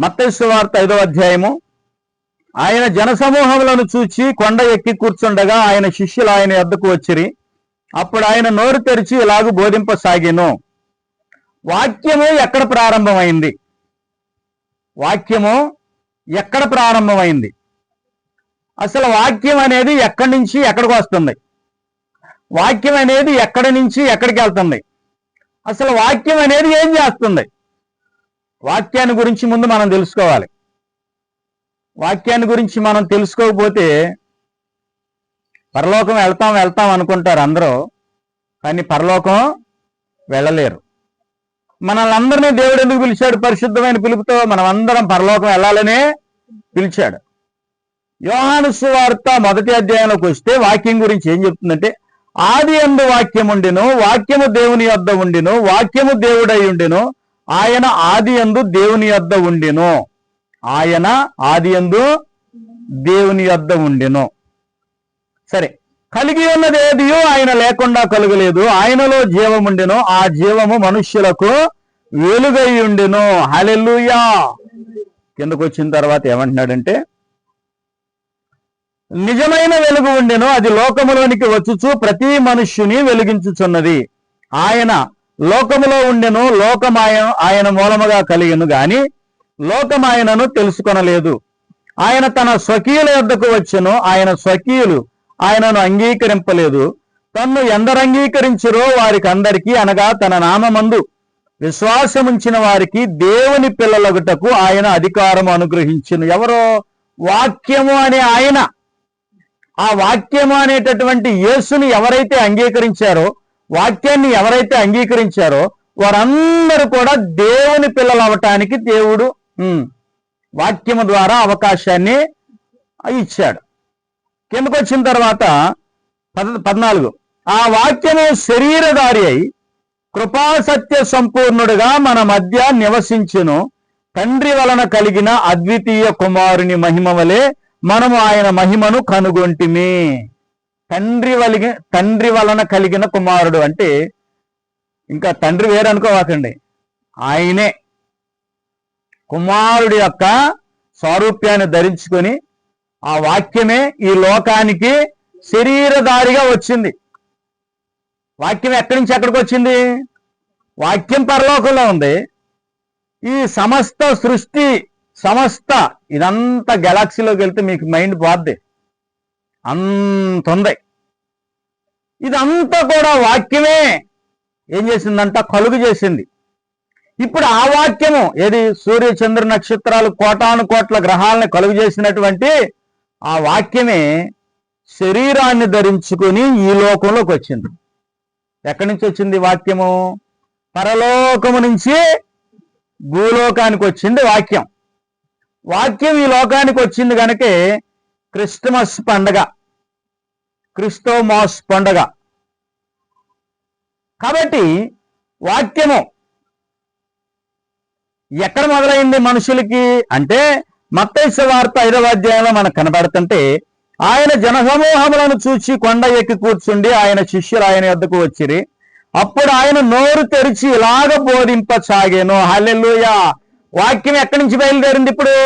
మత్తైసు వార్త ఐదో అధ్యాయము. ఆయన జనసమూహములను చూచి కొండ ఎక్కి కూర్చుండగా ఆయన శిష్యులు ఆయన వద్దకు వచ్చిరి. అప్పుడు ఆయన నోరు తెరిచి ఇలాగ బోధింపసాగాను. వాక్యము ఎక్కడ ప్రారంభమైంది? వాక్యము ఎక్కడ ప్రారంభమైంది? అసలు వాక్యం అనేది ఎక్కడి నుంచి ఎక్కడికి వస్తుంది? వాక్యం అనేది ఎక్కడి నుంచి ఎక్కడికి వెళ్తుంది? అసలు వాక్యం అనేది ఏం చేస్తుంది? వాక్యాన్ని గురించి ముందు మనం తెలుసుకోవాలి. వాక్యాన్ని గురించి మనం తెలుసుకోకపోతే పరలోకం వెళ్తాం వెళ్తాం అనుకుంటారు అందరూ కానీ పరలోకం వెళ్ళలేరు. మనల్ని అందరినీ దేవుడు ఎందుకు పిలిచాడు? పరిశుద్ధమైన పిలుపుతో మనం అందరం పరలోకం వెళ్ళాలనే పిలిచాడు. యోహాను సువార్త మొదటి అధ్యాయంలోకి వస్తే వాక్యం గురించి ఏం చెప్తుందంటే ఆది ఎందు వాక్యం ఉండెను వాక్యము దేవుని యొద్ద ఉండెను వాక్యము దేవుడై ఉండెను ఆయన ఆది ఎందు దేవుని యొద్ద ఉండెను. ఆయన ఆది ఎందు దేవుని యొద్ద ఉండెను. సరే కలిగి ఉన్నది ఏదియో ఆయన లేకుండా కలుగలేదు. ఆయనలో జీవం ఉండెను. ఆ జీవము మనుష్యులకు వెలుగై ఉండెను. హలెల్లుయా. కిందకు వచ్చిన తర్వాత ఏమంటున్నాడంటే నిజమైన వెలుగు ఉండెను. అది లోకములోనికి వచ్చుచు ప్రతి మనుష్యుని వెలిగించుచున్నది. ఆయన లోకములో ఉండెను లోకమాయ ఆయన మూలముగా కలిగను గాని లోకమాయనను తెలుసుకొనలేదు. ఆయన తన స్వకీయుల యొద్దకు వచ్చెను ఆయన స్వకీయులు ఆయనను అంగీకరింపలేదు. తన్ను ఎందరు అంగీకరించరో వారికి అందరికీ అనగా తన నామందు విశ్వాసముంచిన వారికి దేవుని పిల్లలగుటకు ఆయన అధికారం అనుగ్రహించను. ఎవరో? వాక్యము అనే ఆయన. ఆ వాక్యము అనేటటువంటి యేసుని ఎవరైతే అంగీకరించారో వాక్యాన్ని ఎవరైతే అంగీకరించారో వారందరూ కూడా దేవుని పిల్లలు అవటానికి దేవుడు వాక్యము ద్వారా అవకాశాన్ని ఇచ్చాడు. కిందకు వచ్చిన తర్వాత పద పద్నాలుగు. ఆ వాక్యము శరీరధారి అయి కృపాసత్య సంపూర్ణుడుగా మన మధ్య నివసించును. తండ్రి వలన కలిగిన అద్వితీయ కుమారుని మహిమ వలె మనము ఆయన మహిమను కనుగొంటిమి. తండ్రి వలిగి తండ్రి వలన కలిగిన కుమారుడు అంటే ఇంకా తండ్రి వేరు అనుకోవాకండి ఆయనే కుమారుడి యొక్క స్వరూప్యాన్ని ధరించుకొని ఆ వాక్యమే ఈ లోకానికి శరీరధారిగా వచ్చింది. వాక్యం ఎక్కడి నుంచి ఎక్కడికి వచ్చింది? వాక్యం పరలోకంలో ఉంది. ఈ సమస్త సృష్టి సమస్త ఇదంతా గెలాక్సీలోకి వెళ్తే మీకు మైండ్ పోద్ది. అంత ఉంది ఇదంతా కూడా వాక్యమే. ఏం చేసిందంట? కలుగు చేసింది. ఇప్పుడు ఆ వాక్యము ఏది? సూర్య చంద్ర నక్షత్రాలు కోటాను కోట్ల గ్రహాలను కలుగు చేసినటువంటి ఆ వాక్యమే శరీరాన్ని ధరించుకొని ఈ లోకంలోకి వచ్చింది. ఎక్కడి నుంచి వచ్చింది వాక్యము? పరలోకము నుంచి భూలోకానికి వచ్చింది వాక్యం. వాక్యం ఈ లోకానికి వచ్చింది కనుకే క్రిస్టమస్ పండగ. క్రిస్టోమాస్ పండగ. కాబట్టి వాక్యము ఎక్కడ మొదలైంది మనుషులకి అంటే మత్తైస వార్త ఐదవ అధ్యాయంలో మనకు కనబడుతుంటే ఆయన జనసమూహములను చూచి కొండ ఎక్కి కూర్చుండి ఆయన శిష్యులు ఆయన వద్దకు వచ్చిరి. అప్పుడు ఆయన నోరు తెరిచి ఇలాగ బోధింపసాగాను హల్లెలూయా! వాక్యం ఎక్కడి నుంచి బయలుదేరింది ఇప్పుడు?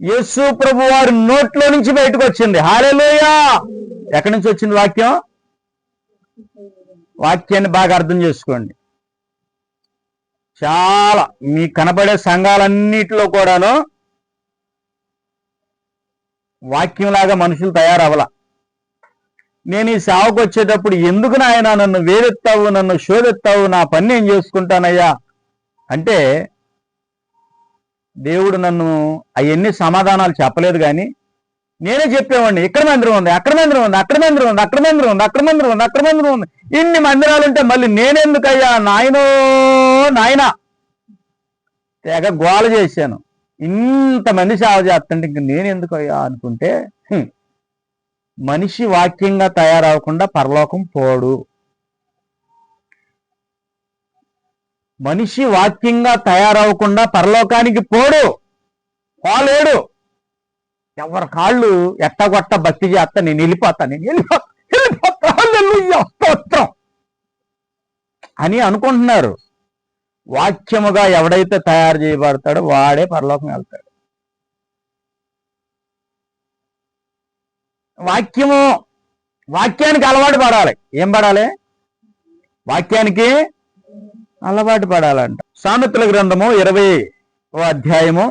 యేసు ప్రభు వారి నోట్లో నుంచి బయటకు వచ్చింది. హాలెలూయా ఎక్కడి నుంచి వచ్చింది వాక్యం? వాక్యాన్ని బాగా అర్థం చేసుకోండి. చాలా మీ కనబడే సంఘాలన్నిటిలో కూడాను వాక్యంలాగా మనుషులు తయారవల నేను ఈ సేవకు వచ్చేటప్పుడు ఎందుకు నాయన నన్ను వేరెత్తావు నన్ను శోధెత్తావు నా పని నేను చేసుకుంటానయ్యా? అంటే దేవుడు నన్ను అవన్నీ సమాధానాలు చెప్పలేదు కానీ నేనే చెప్పేవాడిని. ఇక్కడ మందిరం ఉంది అక్కడ మందిరం ఉంది అక్కడ మందిరం ఉంది అక్కడ మందిరం ఉంది అక్కడ మందిరం ఉంది అక్కడ మందిరం ఉంది. ఇన్ని మందిరాలు ఉంటే మళ్ళీ నేనెందుకయ్యా? నాయనో నాయనా. తెగ గోల చేశాను. ఇంతమంది సేవ చేస్తుంటే ఇంక నేను ఎందుకు అయ్యా అనుకుంటే హ్మ్, మనిషి వాక్యంగా తయారవకుండా పరలోకం పోడు. మనిషి వాక్యంగా తయారవకుండా పరలోకానికి పోడు. పోలేడు. ఎవరి కాళ్ళు ఎట్టగొట్ట భక్తి చేస్తా నేను వెళ్ళిపోతా నేను వెళ్ళిపోతా వెళ్ళిపోతా అని అనుకుంటున్నారు. వాక్యముగా ఎవడైతే తయారు చేయబడతాడో వాడే పరలోకం వెళ్తాడు. వాక్యము వాక్యానికి అలవాటు పడాలి. ఏం పడాలి? వాక్యానికి అలవాటు పడాలంట. సామెతల గ్రంథము ఇరవై అధ్యాయము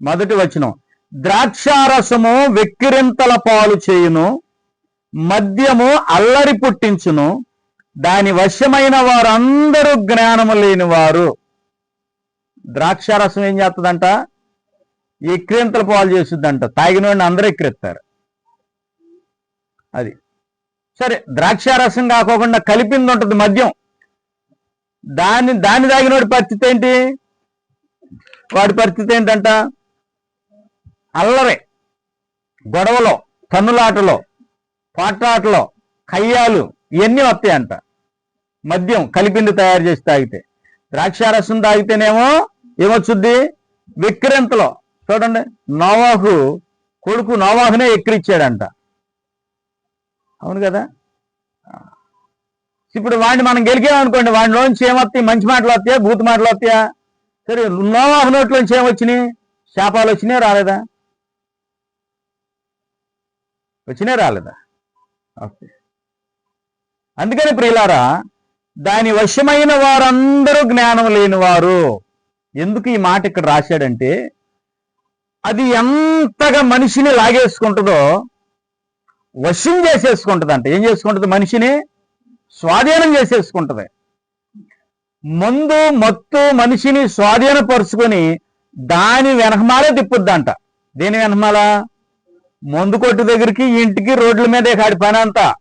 మొదటి వచనం. ద్రాక్షారసము వెక్కిరింతల పాలు చేయును మద్యము అల్లరి పుట్టించును దాని వశమైన వారందరూ జ్ఞానము లేని వారు ద్రాక్షారసం ఏం చేస్తుందంట ఎక్కిరింతల పాలు చేస్తుందంట తాగిన వాడిని అందరూ ఎక్కిరిస్తారు అది. సరే ద్రాక్షారసం కాకోకుండా కలిపింది ఉంటుంది మద్యం. దాన్ని దాన్ని తాగినోడి పరిస్థితి ఏంటి? వాడి పరిస్థితి ఏంటంట? అల్లరే. గొడవలో తన్నులాటలో పాట్లాటలో కయ్యాలు ఇవన్నీ వస్తాయంట. మద్యం కలిపింది తయారు చేసి తాగితే. ద్రాక్షారసం తాగితేనేమో ఏమొచ్చుద్ది? విక్రంతలో. చూడండి నోవాహు కొడుకు నోవాహునే ఎక్కిరిచ్చాడంట. అవును కదా? ఇప్పుడు వాడిని మనం గెలికామనుకోండి వాడిలోంచి ఏమొస్తాయి మంచి మాటలు వస్తాయా భూత మాటలు వస్తాయా సరే నోవాహు నోట్లోంచి ఏమొచ్చినాయి? శాపాలు వచ్చినాయి రాలేదా? వచ్చినాయి రాలేదా? ఓకే. అందుకని ప్రియులారా దాని వశమైన వారందరూ జ్ఞానం లేని వారు ఎందుకు ఈ మాట ఇక్కడ రాశాడంటే అది ఎంతగా మనిషిని లాగేసుకుంటుందో వశం చేసేసుకుంటుంది అంట ఏం చేసుకుంటుంది? మనిషిని స్వాధీనం చేసేసుకుంటుంది. ముందు మత్తు మనిషిని స్వాధీనపరుచుకొని దాని వెనకమాలే తిప్పుద్దంట. దేని వెనకమాల? మందు కొట్టు దగ్గరికి ఇంటికి రోడ్ల మీదే కాడి పని అంతా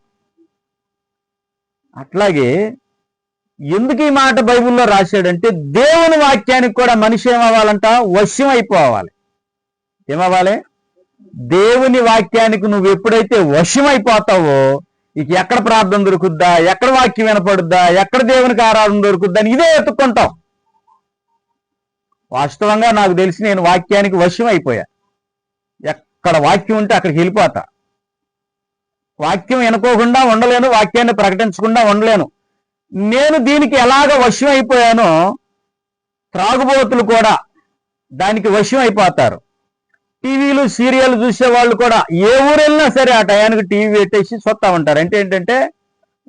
అట్లాగే ఎందుకు ఈ మాట బైబిల్లో రాశాడంటే దేవుని వాక్యానికి కూడా మనిషి ఏమవ్వాలంట? వశ్యం అయిపోవాలి. ఏమవ్వాలి? దేవుని వాక్యానికి నువ్వు ఎప్పుడైతే వశం అయిపోతావో ఇక ఎక్కడ ప్రార్థన దొరుకుద్దా? ఎక్కడ వాక్యం వినపడుద్దా? ఎక్కడ దేవునికి ఆరాధన దొరుకుద్దా అని ఇదే ఎత్తుక్కుంటాం వాస్తవంగా నాకు తెలిసి నేను వాక్యానికి వశం అయిపోయా. ఎక్కడ వాక్యం ఉంటే అక్కడికి వెళ్ళిపోతా. వాక్యం వినుకోకుండా ఉండలేను వాక్యాన్ని ప్రకటించకుండా ఉండలేను. నేను దీనికి ఎలాగ వశం అయిపోయానో త్రాగుబోతులు కూడా దానికి వశం అయిపోతారు. టీవీలు సీరియల్ చూసే వాళ్ళు కూడా ఏ ఊరు వెళ్ళినా సరే ఆ టయానికి టీవీ పెట్టేసి చూస్తా ఉంటారు. అంటే ఏంటంటే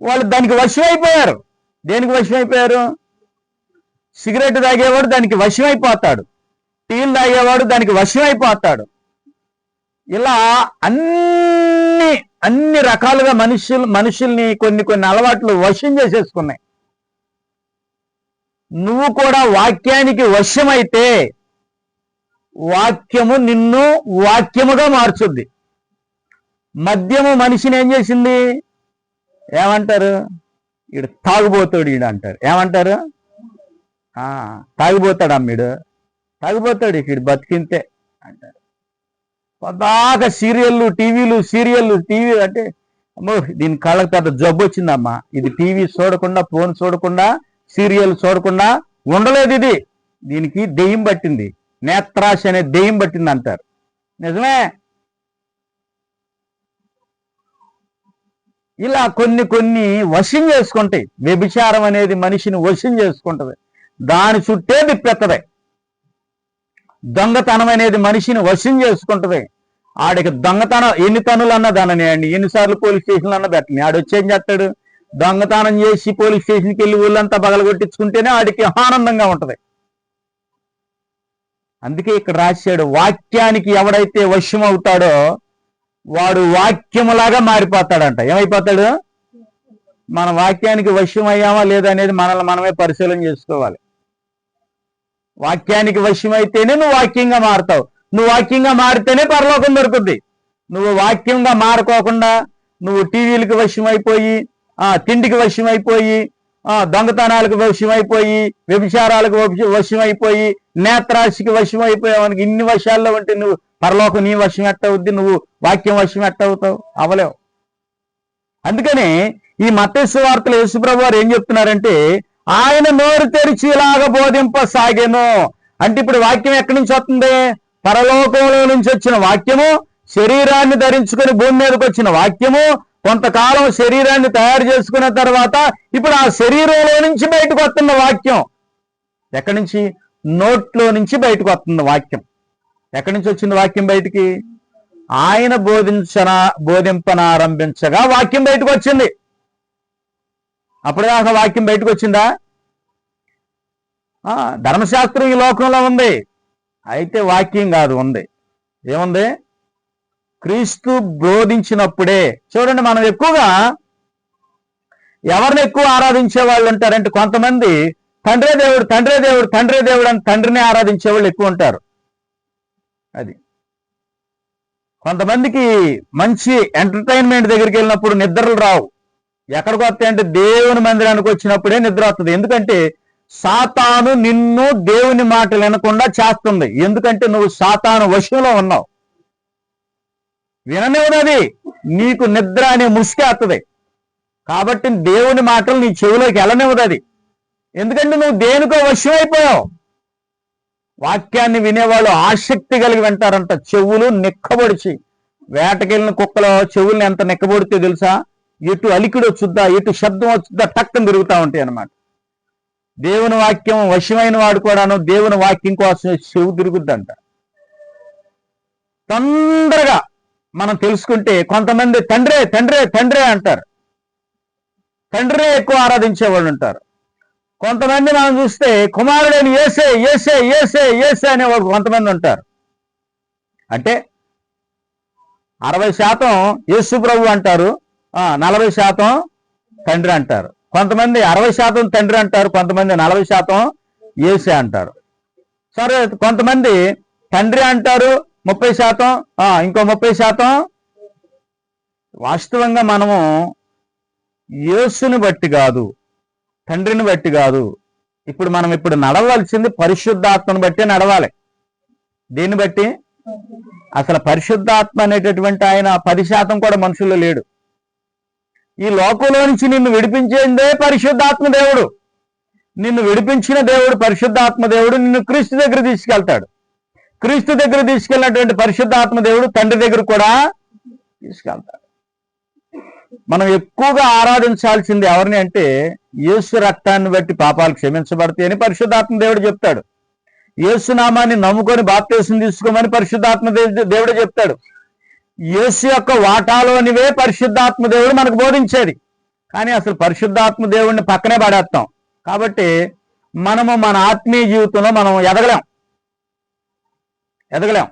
వాళ్ళు దానికి వశం అయిపోయారు దేనికి వశం అయిపోయారు సిగరెట్ తాగేవాడు దానికి వశం అయిపోతాడు టీలు తాగేవాడు దానికి వశం అయిపోతాడు ఇలా అన్ని అన్ని రకాలుగా మనుషులు మనుషుల్ని కొన్ని కొన్ని అలవాట్లు వశం చేసేసుకున్నాయి. నువ్వు కూడా వాక్యానికి వశమైతే వాక్యము నిన్ను వాక్యముగా మార్చుద్ది. మద్యము మనిషిని ఏం చేసింది? ఏమంటారు? ఈడు తాగుబోతాడు ఈడు అంటారు. ఏమంటారు? ఆ, తాగిపోతాడు అమ్మీడు తాగిపోతాడు ఇక్కడ బతికింతే అంటారు. పదాక సీరియళ్ళు టీవీలు సీరియళ్ళు టీవీ అంటే అమ్మో దీని కళ్ళకి తర్వాత జబ్బు వచ్చిందమ్మా. ఇది టీవీ చూడకుండా ఫోన్ చూడకుండా సీరియల్ చూడకుండా ఉండలేదు ఇది. దీనికి దెయ్యం పట్టింది. నేత్రాశ అనే దెయ్యం పట్టింది అంటారు. నిజమే? ఇలా కొన్ని కొన్ని వశం చేసుకుంటాయి. వ్యభిచారం అనేది మనిషిని వశం చేసుకుంటది. దాని చుట్టే తిప్పెత్తది దొంగతనం అనేది మనిషిని వశం చేసుకుంటది. ఆడికి దొంగతనం ఎన్ని తనులు అన్న దానని అండి. ఎన్నిసార్లు పోలీస్ స్టేషన్లు అన్న పెట్టని ఆడు వచ్చేం చేస్తాడు? దొంగతనం చేసి పోలీస్ స్టేషన్కి వెళ్ళి ఊళ్ళంతా పగలగొట్టించుకుంటేనే ఆడికి ఆనందంగా ఉంటది. అందుకే ఇక్కడ రాశాడు వాక్యానికి ఎవడైతే వశ్యం అవుతాడో వాడు వాక్యములాగా మారిపోతాడంట. ఏమైపోతాడు? మన వాక్యానికి వశ్యం అయ్యామా లేదా అనేది మనల్ని మనమే పరిశీలన చేసుకోవాలి. వాక్యానికి వశ్యం అయితేనే నువ్వు వాక్యంగా మారుతావు. నువ్వు వాక్యంగా మారితేనే పరలోకం దొరుకుద్ది. నువ్వు వాక్యంగా మారుకోకుండా నువ్వు టీవీలకు వశ్యం అయిపోయి ఆ తిండికి వశ్యం అయిపోయి దొంగతనాలకు వశమైపోయి అయిపోయి వ్యభిచారాలకు వశమైపోయి నేత్రాశికి వశమైపోయావు అయిపోయావనికి ఇన్ని వశాల్లో ఉంటే నువ్వు పరలోకం నీ వశం ఎట్టవుద్ది? నువ్వు వాక్యం వశం ఎట్టవుతావు? అవలేవు. అందుకని ఈ మత్స్సు వార్తలు యేసుప్రభు వారు ఏం చెప్తున్నారంటే ఆయన నోరు తెరిచి ఇలాగ బోధింపసాగాను. అంటే ఇప్పుడు వాక్యం ఎక్కడి నుంచి వస్తుంది? పరలోకంలో నుంచి వచ్చిన వాక్యము శరీరాన్ని ధరించుకుని భూమి మీదకి వచ్చిన వాక్యము కొంతకాలం శరీరాన్ని తయారు చేసుకున్న తర్వాత ఇప్పుడు ఆ శరీరంలో నుంచి బయటకు వస్తున్న వాక్యం. ఎక్కడి నుంచి? నోట్లో నుంచి బయటకు వస్తుంది వాక్యం. ఎక్కడి నుంచి వచ్చింది వాక్యం బయటికి? ఆయన బోధించన బోధింపనారంభించగా వాక్యం బయటకు వచ్చింది. అప్పుడుదాకా వాక్యం బయటకు వచ్చిందా? ఆ, ధర్మశాస్త్రం ఈ లోకంలో ఉంది. అయితే వాక్యం కాదు ఉంది. ఏముంది? క్రీస్తు బోధించినప్పుడే. చూడండి మనం ఎక్కువగా ఎవరిని ఎక్కువ ఆరాధించే వాళ్ళు ఉంటారంటే కొంతమంది తండ్రే దేవుడు తండ్రే దేవుడు తండ్రే దేవుడు అని తండ్రిని ఆరాధించే వాళ్ళు ఎక్కువ ఉంటారు. అది. కొంతమందికి మంచి ఎంటర్టైన్మెంట్ దగ్గరికి వెళ్ళినప్పుడు నిద్రలు రావు. ఎక్కడికి వస్తాయి అంటే దేవుని మందిరానికి వచ్చినప్పుడే నిద్ర వస్తుంది. ఎందుకంటే సాతాను నిన్ను దేవుని మాటలు వినకుండా చేస్తుంది. ఎందుకంటే నువ్వు సాతాను వశంలో ఉన్నావు. విననివ్వదది నీకు నిద్ర అనే ముసుకేస్తుంది కాబట్టి దేవుని మాటలు నీ చెవిలోకి వెళ్ళనివ్వదు అది ఎందుకంటే నువ్వు దేనికో వశమైపోయావు. వాక్యాన్ని వినేవాళ్ళు ఆసక్తి కలిగి వింటారంట. చెవులు నిక్కబొడిచి. వేటకెళ్ళిన కుక్కలో చెవుల్ని ఎంత నిక్కబొడితే తెలుసా? ఎటు అలికిడి వచ్చుద్దా ఎటు శబ్దం వచ్చుద్దా టక్కన తిరుగుతూ ఉంటాయి అన్నమాట. దేవుని వాక్యం వశమైన వాడు కూడాను దేవుని వాక్యం కోసం చెవు తిరుగుద్దంట. తొందరగా మనం తెలుసుకుంటే కొంతమంది తండ్రే తండ్రే తండ్రే అంటారు. తండ్రే ఎక్కువ ఆరాధించే వాళ్ళు ఉంటారు. కొంతమంది మనం చూస్తే కుమారుడని ఏసే ఏసే ఏసే ఏసే అనే వాళ్ళు కొంతమంది ఉంటారు. అంటే అరవై శాతం యేసు ప్రభు అంటారు. ఆ, నలభై శాతం తండ్రి అంటారు. కొంతమంది అరవై శాతం తండ్రి అంటారు. కొంతమంది నలభై శాతం ఏసే అంటారు. సరే కొంతమంది తండ్రి అంటారు ముప్పై శాతం ఆ, ఇంకో ముప్పై శాతం. వాస్తవంగా మనము యేసుని బట్టి కాదు తండ్రిని బట్టి కాదు. ఇప్పుడు మనం ఇప్పుడు నడవలసింది పరిశుద్ధాత్మను బట్టి నడవాలి. దేన్ని బట్టి అసలు పరిశుద్ధాత్మ అనేటటువంటి ఆయన పది శాతం కూడా మనుషుల్లో లేడు. ఈ లోకంలో నుంచి నిన్ను విడిపించేదే పరిశుద్ధాత్మ దేవుడు. నిన్ను విడిపించిన దేవుడు పరిశుద్ధాత్మ దేవుడు. నిన్ను క్రీస్తు దగ్గర తీసుకెళ్తాడు. క్రీస్తు దగ్గర తీసుకెళ్ళినటువంటి పరిశుద్ధాత్మ దేవుడు తండ్రి దగ్గర కూడా తీసుకెళ్తాడు. మనం ఎక్కువగా ఆరాధించాల్సింది ఎవరిని అంటే యేసు రక్తాన్ని బట్టి పాపాలు క్షమించబడతాయి అని పరిశుద్ధాత్మ దేవుడు చెప్తాడు. యేసు నామాన్ని నమ్ముకొని బాప్తీసం తీసుకోమని పరిశుద్ధాత్మ దేవుడు చెప్తాడు. యేసు యొక్క వాటాలోనివే పరిశుద్ధాత్మ దేవుడు మనకు బోధించేది. కానీ అసలు పరిశుద్ధాత్మ దేవుడిని పక్కనే పడేస్తాం. కాబట్టి మనము మన ఆత్మీయ జీవితంలో మనం ఎదగలేం. ఎదగలేం.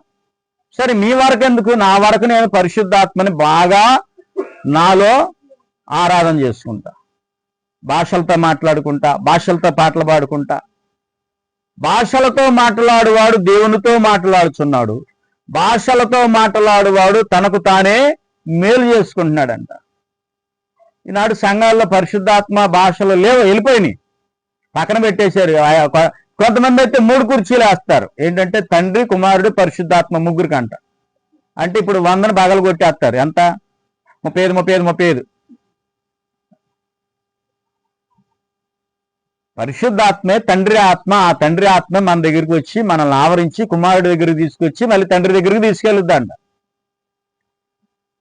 సరే మీ వరకు ఎందుకు నా వరకు నేను పరిశుద్ధాత్మని బాగా నాలో ఆరాధన చేసుకుంటా. భాషలతో మాట్లాడుకుంటా భాషలతో పాటలు పాడుకుంటా. భాషలతో మాట్లాడువాడు దేవునితో మాట్లాడుచున్నాడు. భాషలతో మాట్లాడువాడు తనకు తానే మేలు చేసుకుంటున్నాడంట. ఈనాడు సంఘాల్లో పరిశుద్ధాత్మ భాషలు లేవు వెళ్ళిపోయినాయి. పక్కన పెట్టేశారు కొంతమంది అయితే మూడు కుర్చీలు వేస్తారు. ఏంటంటే తండ్రి కుమారుడు పరిశుద్ధాత్మ ముగ్గురికి అంట అంటే ఇప్పుడు వందను పగలు కొట్టేస్తారు. ఎంత? ముప్పై ఐదు ముప్పై ఐదు ముప్పై ఐదు. పరిశుద్ధాత్మే తండ్రి ఆత్మ. ఆ తండ్రి ఆత్మ మన దగ్గరికి వచ్చి మనల్ని ఆవరించి కుమారుడి దగ్గరికి తీసుకొచ్చి మళ్ళీ తండ్రి దగ్గరికి తీసుకెళ్ళుద్దంట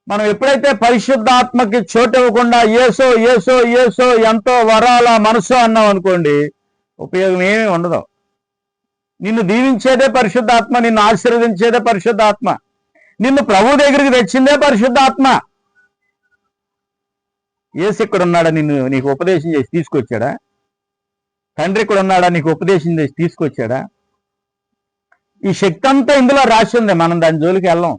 మనం ఎప్పుడైతే పరిశుద్ధాత్మకి చోటు ఇవ్వకుండా ఏసో ఏసో ఏసో ఎంతో వరాల మనసు అన్నాం అనుకోండి ఉపయోగం ఏమీ ఉండదు. నిన్ను దీవించేదే పరిశుద్ధాత్మ నిన్ను ఆశీర్వదించేదే పరిశుద్ధాత్మ. నిన్ను ప్రభు దగ్గరికి తెచ్చిందే పరిశుద్ధాత్మ. ఏసు ఇక్కడ ఉన్నాడా నిన్ను నీకు ఉపదేశం చేసి తీసుకొచ్చాడా? తండ్రి ఇక్కడ ఉన్నాడా నీకు ఉపదేశం చేసి తీసుకొచ్చాడా? ఈ శక్తి అంతా ఇందులో రాసి ఉంది. మనం దాని జోలికి వెళ్ళాం.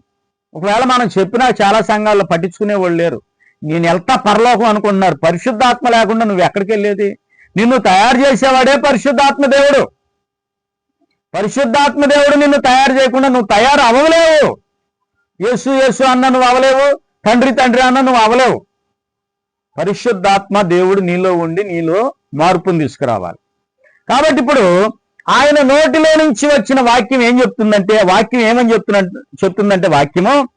ఒకవేళ మనం చెప్పినా చాలా సంఘాల్లో పట్టించుకునే వాళ్ళు లేరు. నేను వెళ్తా పరలోకం అనుకుంటున్నారు. పరిశుద్ధాత్మ లేకుండా నువ్వు ఎక్కడికి వెళ్ళేది? నిన్ను తయారు చేసేవాడే పరిశుద్ధాత్మ దేవుడు. పరిశుద్ధాత్మ దేవుడు నిన్ను తయారు చేయకుండా నువ్వు తయారు అవ్వలేవు యేసు యేసు అన్న నువ్వు అవ్వలేవు. తండ్రి తండ్రి అన్న నువ్వు అవ్వలేవు. పరిశుద్ధాత్మ దేవుడు నీలో ఉండి నీలో మార్పును తీసుకురావాలి. కాబట్టి ఇప్పుడు ఆయన నోటిలో నుంచి వచ్చిన వాక్యం ఏం చెప్తుందంటే వాక్యం ఏమని చెప్తున్న చెప్తుందంటే వాక్యము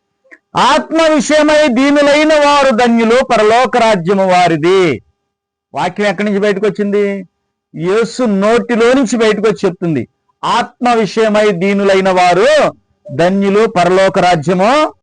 ఆత్మ విషయమై దీనులైన వారు ధన్యులు పరలోక రాజ్యము వారిది. వాక్యం ఎక్కడి నుంచి బయటకు వచ్చింది యేసు నోటిలో నుంచి బయటకు వచ్చి చెప్తుంది. ఆత్మ విషయమై దీనులైన వారు ధన్యులు పరలోక రాజ్యము